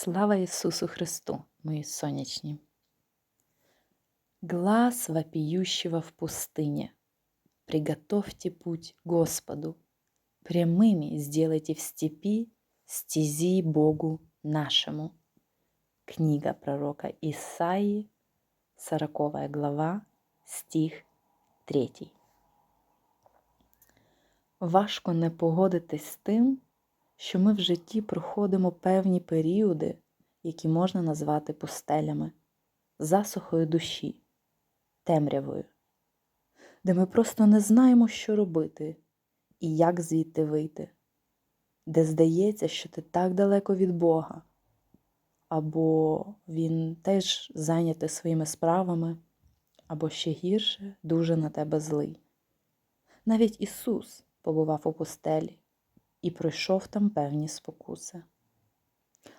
Слава Ісусу Христу, мої сонячні! Глаз вопиющего в пустыне. Приготовьте путь Господу. Прямыми сделайте в степи стези Богу нашему. Книга пророка Исаии, 40 глава, стих 3. Важко не погодитись з тим, що ми в житті проходимо певні періоди, які можна назвати пустелями, засухою душі, темрявою, де ми просто не знаємо, що робити і як звідти вийти, де здається, що ти так далеко від Бога, або Він теж зайнятий своїми справами, або ще гірше, дуже на тебе злий. Навіть Ісус побував у пустелі і пройшов там певні спокуси.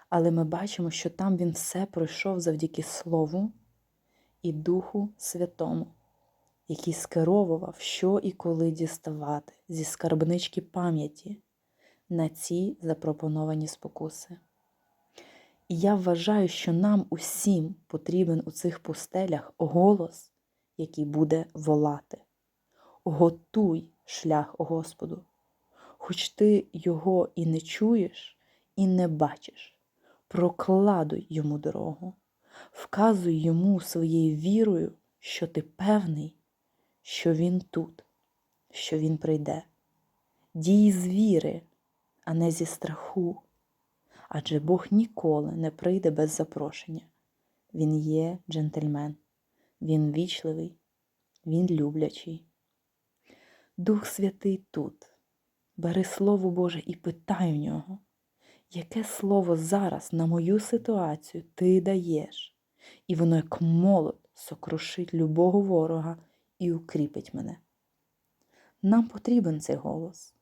Але ми бачимо, що там він все пройшов завдяки Слову і Духу Святому, який скеровував, що і коли діставати зі скарбнички пам'яті на ці запропоновані спокуси. І я вважаю, що нам усім потрібен у цих пустелях голос, який буде волати. Готуй шлях Господу хоч ти його і не чуєш, і не бачиш, прокладуй йому дорогу, вказуй йому своєю вірою, що ти певний, що він тут, що він прийде. Дій з віри, а не зі страху. Адже Бог ніколи не прийде без запрошення. Він є джентльмен, він вічливий, він люблячий. Дух Святий тут. Бери Слово Боже і питай у нього, яке слово зараз на мою ситуацію ти даєш, і воно, як молот, сокрушить любого ворога і укріпить мене. Нам потрібен цей голос,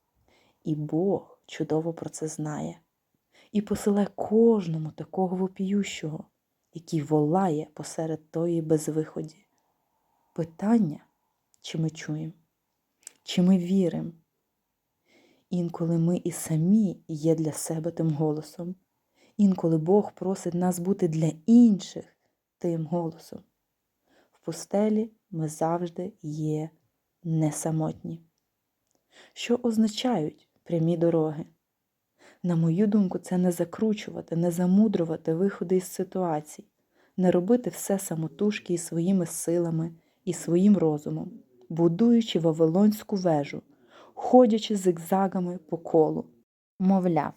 і Бог чудово про це знає, і посилає кожному такого вопіющого, який волає посеред тої безвиході. Питання, чи ми чуємо, чи ми віримо. Інколи ми і самі є для себе тим голосом. Інколи Бог просить нас бути для інших тим голосом. В пустелі ми завжди є не самотні. Що означають прямі дороги? На мою думку, це не закручувати, не замудрувати виходи із ситуацій, не робити все самотужки і своїми силами і своїм розумом, будуючи Вавилонську вежу ходячи зигзагами по колу. Мовляв,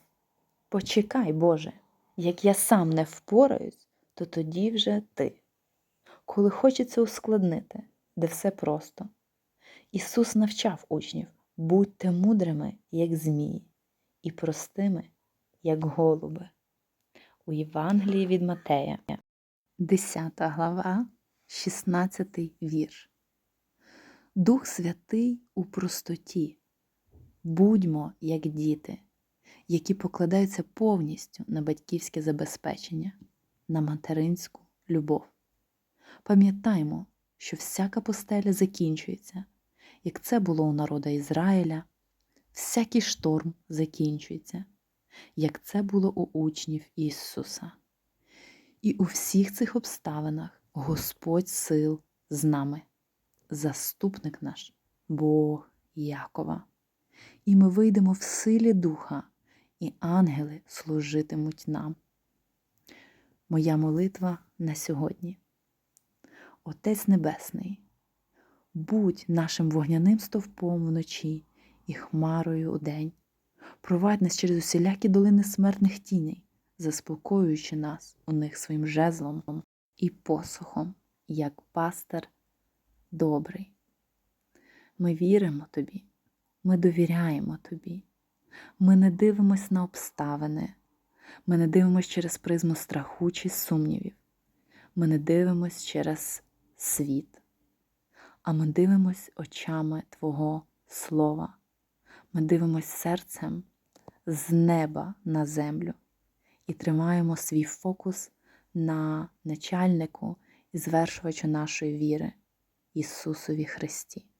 почекай, Боже, як я сам не впораюсь, то тоді вже ти. Коли хочеться ускладнити, де все просто. Ісус навчав учнів будьте мудрими, як змії, і простими, як голуби. У Євангелії від Матея, 10 глава, 16 вірш. Дух Святий у простоті, Будьмо як діти, які покладаються повністю на батьківське забезпечення, на материнську любов. Пам'ятаймо, що всяка постеля закінчується, як це було у народа Ізраїля, всякий шторм закінчується, як це було у учнів Ісуса. І у всіх цих обставинах Господь сил з нами, заступник наш, Бог Якова і ми вийдемо в силі духа, і ангели служитимуть нам. Моя молитва на сьогодні. Отець Небесний, будь нашим вогняним стовпом вночі і хмарою у день. Провадь нас через усілякі долини смертних тіней, заспокоюючи нас у них своїм жезлом і посухом, як пастир добрий. Ми віримо тобі. Ми довіряємо тобі. Ми не дивимось на обставини, ми не дивимось через призму страху чи сумнівів. Ми не дивимось через світ, а ми дивимось очами Твого Слова. Ми дивимось серцем з неба на землю і тримаємо свій фокус на начальнику і звершувачу нашої віри, Ісусові Христі.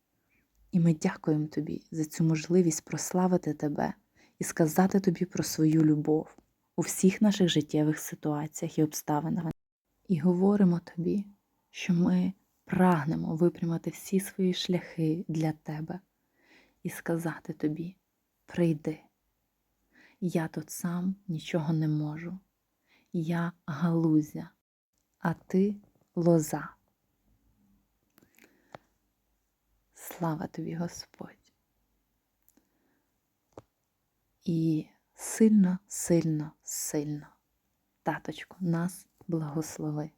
І ми дякуємо тобі за цю можливість прославити тебе і сказати тобі про свою любов у всіх наших життєвих ситуаціях і обставинах. І говоримо тобі, що ми прагнемо випрямити всі свої шляхи для тебе і сказати тобі: прийди. Я тут сам нічого не можу. Я галузя, а ти лоза. Слава тобі, Господь. І сильно, сильно, сильно, таточку, нас благослови.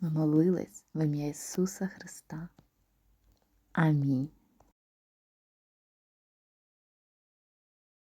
Ми молились в ім'я Ісуса Христа. Амінь.